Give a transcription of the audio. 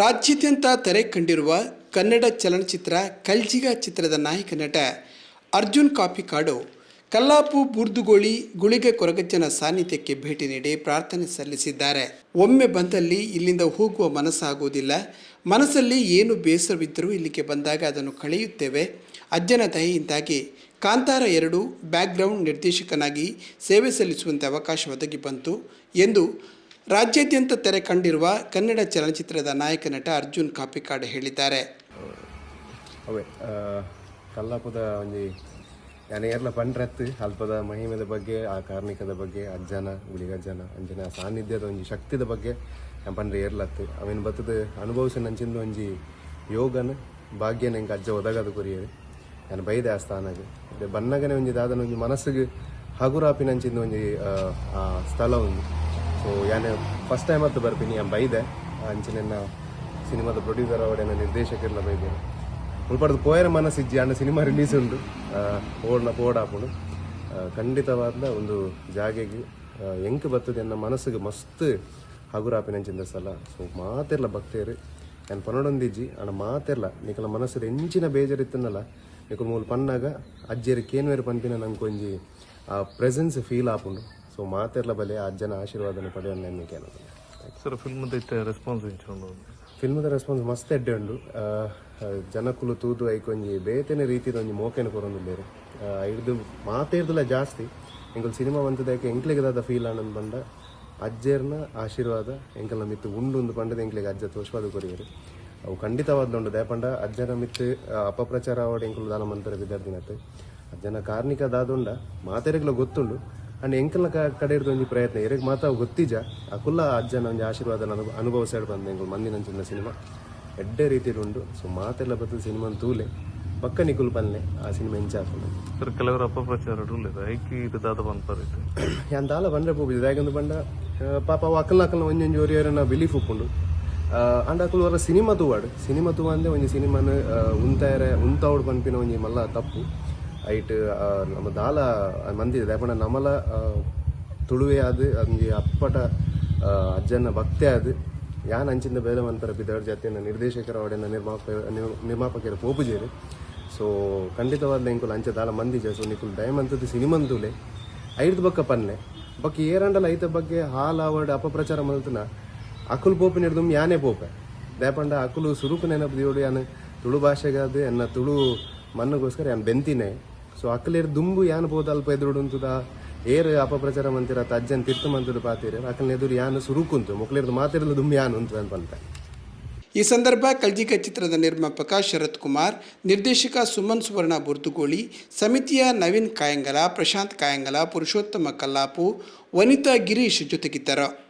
ರಾಜ್ಯಾದ್ಯಂತ ತೆರೆ ಕಂಡಿರುವ ಕನ್ನಡ ಚಲನಚಿತ್ರ ಕಲ್ಜಿಗ ಚಿತ್ರದ ನಾಯಕ ನಟ ಅರ್ಜುನ್ ಕಾಪಿಕಾಡು ಕಲ್ಲಾಪು ಬೂರ್ದುಗೋಳಿ ಗುಳಿಗೆ ಕೊರಗಜ್ಜನ ಸಾನ್ನಿಧ್ಯಕ್ಕೆ ಭೇಟಿ ನೀಡಿ ಪ್ರಾರ್ಥನೆ ಸಲ್ಲಿಸಿದ್ದಾರೆ. ಒಮ್ಮೆ ಬಂದಲ್ಲಿ ಇಲ್ಲಿಂದ ಹೋಗುವ ಮನಸ್ಸಾಗುವುದಿಲ್ಲ. ಮನಸ್ಸಲ್ಲಿ ಏನು ಬೇಸರವಿದ್ದರೂ ಇಲ್ಲಿಗೆ ಬಂದಾಗ ಅದನ್ನು ಕಳೆಯುತ್ತೇವೆ. ಅಜ್ಜನ ದಯೆಯಿಂದಾಗಿ ಕಾಂತಾರ ಎರಡು ಬ್ಯಾಕ್ಗ್ರೌಂಡ್ ನಿರ್ದೇಶಕನಾಗಿ ಸೇವೆ ಸಲ್ಲಿಸುವಂತೆ ಅವಕಾಶ ಒದಗಿ ಬಂತು ಎಂದು ರಾಜ್ಯಾದ್ಯಂತ ತೆರೆ ಕಂಡಿರುವ ಕನ್ನಡ ಚಲನಚಿತ್ರದ ನಾಯಕ ನಟ ಅರ್ಜುನ್ ಕಾಪಿಕಾಡ್ ಹೇಳಿದ್ದಾರೆ. ಅವೇ ಕಲ್ಲಪುದ ಕಲ್ಲಾಪುದ ಒಂಜಿ ಯಾನೆ ಏರ್ಲ ಪಂಡ್ರತ್ತು ಅಲ್ಪದ ಮಹಿಮದ ಬಗ್ಗೆ, ಆ ಕಾರ್ಮಿಕದ ಬಗ್ಗೆ, ಅಜ್ಜನ, ಗುಳಿಗಜ್ಜನ, ಅಂಜನ ಸಾನ್ನಿಧ್ಯದ ಒಂಜಿ ಶಕ್ತಿದ ಬಗ್ಗೆ ನಾನು ಪಂಡ್ರೆ ಏರ್ಲತ್ತು. ಅವೇನು ಬತ್ತದ ಅನುಭವಿಸ ನಂಚಿಂದ ಒಂಜಿ ಯೋಗನ ಭಾಗ್ಯ ನಂಗೆ ಅಜ್ಜ ಒದಗದು ಕುರಿಯರು ನಾನು ಬೈದೆ ಆ ಸ್ಥಾನಗೆ. ಬನ್ನಗನೆ ಒಂಜಿ ದಾದನ ಒಂಜಿ ಮನಸ್ಸಿಗೆ ಹಗುರಾಪಿ ನಂಚಿಂದು ಒಂಜಿ, ಆ ಸ್ಥಳ ಒಂದು ಸೊ ಯಾನೆ ಫಸ್ಟ್ ಟೈಮ್ ಹತ್ತು ಬರ್ತೀನಿ ನಾನು ಬೈದೆ ಅಂಚಿನ ಸಿನಿಮಾದ ಪ್ರೊಡ್ಯೂಸರ್ ಅವಡೆನ ನಿರ್ದೇಶಕರೆಲ್ಲ ಬೈದೇನೆ ಉಳ್ಪಡ್ದು ಪೋಯರ ಮನಸ್ಸಿಜ್ಜಿ ಅಣ್ಣ ಸಿನಿಮಾ ರಿಲೀಸ್ ಆ, ಓಡ್ನ ಪೋಡಾಪುಡು ಹಾಕೊಂಡು ಖಂಡಿತವಾದ ಒಂದು ಜಾಗೆಗೆ ಎಂಕ್ ಬರ್ತದೆ ಅನ್ನ ಮನಸ್ಸಿಗೆ ಮಸ್ತ್ ಹಗುರಾಪಿನಂಚಿಂದ ಸಲ. ಸೊ ಮಾತೆರ್ಲ ಭಕ್ತೇರು ನಾನು ಪನೊಡೊಂದಿಜ್ಜಿ ಅಣ್ಣ ಮಾತೆರ್ಲ ನಿಕಲ ಮನಸ್ಸು ಎಂಚಿನ ಬೇಜಾರಿತ್ತನಲ್ಲ. ನಿಕಲ್ ಮೂಲ ಪನ್ನಾಗ ಅಜ್ಜಿಯರು ಕೇನ್ವೇರು ಪನ್ಪಿನ ನಂಗೆ ಕೊಂಜಿ ಆ ಪ್ರೆಸೆನ್ಸ್ ಫೀಲ್ ಆಪುಂಡು. ಸೊ ಮಾತೆರ್ಲ ಬಲೆ ಅಜ್ಜನ ಆಶೀರ್ವಾದನ ಪಡೆಯೋಣ ನಂಬಿಕೆ ಅನ್ನೋದು. ಸರ್ ಫಿಲ್ಮ್ ಇತ್ತೆ ರೆಸ್ಪಾನ್ಸ್ ಇಂಚುಂಡು ಫಿಲ್ಮದ ರೆಸ್ಪಾನ್ಸ್ ಮಸ್ತ್ ಎಡ್ಡೆ ಉಂಡು. ಜನಕ್ಕುಲು ತೂದು ಐಕೊಂಜಿ ಬೇತೆನೆ ರೀತಿದ ಒಂಜಿ ಮೋಕೆನ ಕೊರೊಂದು ಬೇರೆ ಇದು ಮಾತೇರ್ದಲ ಜಾಸ್ತಿ. ಎಂಕಲ್ ಸಿನಿಮಾ ಬಂತದಕ್ಕೆ ಎಂಕ್ಲೆಗದಾದ ಫೀಲ್ ಆನಂದ್ ಬಂದ ಅಜ್ಜೇರ್ನ ಆಶೀರ್ವಾದ ಎಂಕಲ್ ಮಿತ್ತು ಉಂಡು ಒಂದು ಪಂಡದ ಎಂಕ್ಲೆಗೆ ಅಜ್ಜ ತೋಷವಾದ ಕೊರಿಯರು. ಅವು ಖಂಡಿತವಾದ ಉಂಡು ದಯಪಂಡ. ಅಜ್ಜನ ಮಿತ್ತು ಅಪಪ್ರಚಾರ ಆವಡ ಎಂಕುಲು ದಾನ ಮಂತರ ವಿದ್ಯಾರ್ಥಿನತ್ತೆ. ಅಜ್ಜನ ಕಾರ್ಣಿಕ ದಾದುಂಡ ಮಾತೇರಿಗ್ಲ ಗೊತ್ತುಂಡು. ಅಂಡ್ ಎಂಕಲ್ನ ಕಡೆ ಇರೋದು ಒಂದು ಪ್ರಯತ್ನ ಎರಗ್ ಮಾತ್ರ ಗೊತ್ತಿಜ. ಅಕುಲ್ಲ ಅಜ್ಜನ ಒಂದು ಆಶೀರ್ವಾದ ಅನುಭವ ಅನುಭವಿಸಾಡ್ ಬಂದ ಮಂದಿನ ಮಂದಿನಂಚಿನ ಸಿನಿಮಾ. ಎಡ್ಡೆ ರೀತಿಯಲ್ಲಿ ಉಂಡು ಸೊ ಮಾತೆಲ್ಲ ಬರ್ತದೆ ಸಿನಿಮಾ ತೂಲೆ ಪಕ್ಕ ನಿಕುಲ್ ಪನ್ಲೆ ಆ ಸಿನಿಮಾ ಇಂಚ ಸರ್ ಕೆಲವರು ಅಪಪ್ರಚಾರ ಐಕಿ ಇದು ದಾದ ಬಂದ್ಪರಿತು ಯಾನ್ ದಾಲ ಬಂದ್ರೆ ಪೋಪಿದೆ ಯಾಕಂದ್ರೆ ಬಂಡ ಆ, ಪಾಪ ಅವು ಅಕ್ಕಲ್ನ ಅಕ್ಕಲ್ನ ಒಂಜೊಂಜಿ ಒರಿಯರನ್ನ ಬಿಲೀಫ್ ಉಪ್ಪುಂಡು ಅಂಡ್ ಅಕ್ಕಲು ವರ ಸಿನಿಮಾ ತೂವಾಡು. ಸಿನಿಮಾ ತೂವ ಅಂದ್ರೆ ಒಂಜಿ ಸಿನಿಮಾನ ಉಂತಾಯರೆ ಉಂತಾವಡು ಪನ್ಪಿನ ಒಂಜಿ ಮಲ್ಲ ತಪ್ಪು. ಐಟ್ ಆ, ನಮ್ಮ ದಾಲ ಮಂದಿ ದಯಪಂಡ ನಮಲ ಆ, ತುಳುವೆ ಅದು ಒಂಜಿ ಅಪ್ಪಟ ಅಜ್ಜನ ಭಕ್ತೆ ಅದು ಯಾನ್ ಅಂಚಿಂದ ಬೇಲೆ ಮಂತರ ಜೊತೆ ನಿರ್ದೇಶಕರ ಅವಡೆನ ನಿರ್ಮಾಪ ನಿರ್- ನಿರ್ಮಾಪಕರ ಪೋಪುಜೇರು ಸೊ ಖಂಡಿತವಾದ ಎಂಕುಲು ಅಂಚೆ ದಾಲ ಮಂದಿ ಜ ಸೊ ನಿಕುಲ್ ದಯಮಂತದ್ದು ಸಿನಿಮಂತುಲೆ. ಐದು ಬಕ್ಕ ಪನ್ನೆ. ಬಕ್ಕ ಏರಂಡಲ ಐತ ಬಗ್ಗೆ ಹಾಲ್ ಆವಡ್ ಅಪಪ್ರಚಾರ ಮಲ್ತನ ಅಕುಲ್ ಪೋಪು ನಿರ್ದುಮ್ ಯಾನೇ ಪೋಪೆ. ದಯಪಂಡ ಅಕುಲು ಸುರುಕು ನೆನಪು ದಿಯೋಡು ಯಾನ್ ತುಳು ಭಾಷೆಗಾದ ಎನ್ನ ತುಳು ಮನ್ನಗೋಸ್ಕರ ಯಾನ್ ಬೆಂತಿನೇ. ಸೊ ಅಕ್ಕಲೇರ್ ದುಂಬು ಯಾನ್ ಪೋದ ಅಲ್ಪ ಎದುರುಡು ಅಂತದ ಏರ್ ಅಪಪ್ರಚಾರ ಮಂತಿರ ತಜ್ಜನ್ ತಿರ್ತು ಮಂತದ ಪಾತಿರ ಅಕ್ಕಲ್ನ ಎದುರು ಯಾನ್ ಸುರುಕುಂತು ಮುಕ್ಲೇರ್ದು ಮಾತಿರಲು ದುಂಬು ಯಾನ್ ಅಂತ ಅನ್ಪಂತ ಈ ಸಂದರ್ಭ ಕಲ್ಜಿಕ ಚಿತ್ರದ ನಿರ್ಮಾಪಕ ಶರತ್ ಕುಮಾರ್, ನಿರ್ದೇಶಕ ಸುಮನ್ ಸುವರ್ಣ ಬುರ್ದುಗೋಳಿ, ಸಮಿತಿಯ ನವೀನ್ ಕಾಯಂಗಲ, ಪ್ರಶಾಂತ್ ಕಾಯಂಗಲ, ಪುರುಷೋತ್ತಮ ಕಲ್ಲಾಪು, ವನಿತಾ ಗಿರೀಶ್ ಜೊತೆಗಿದ್ದರು.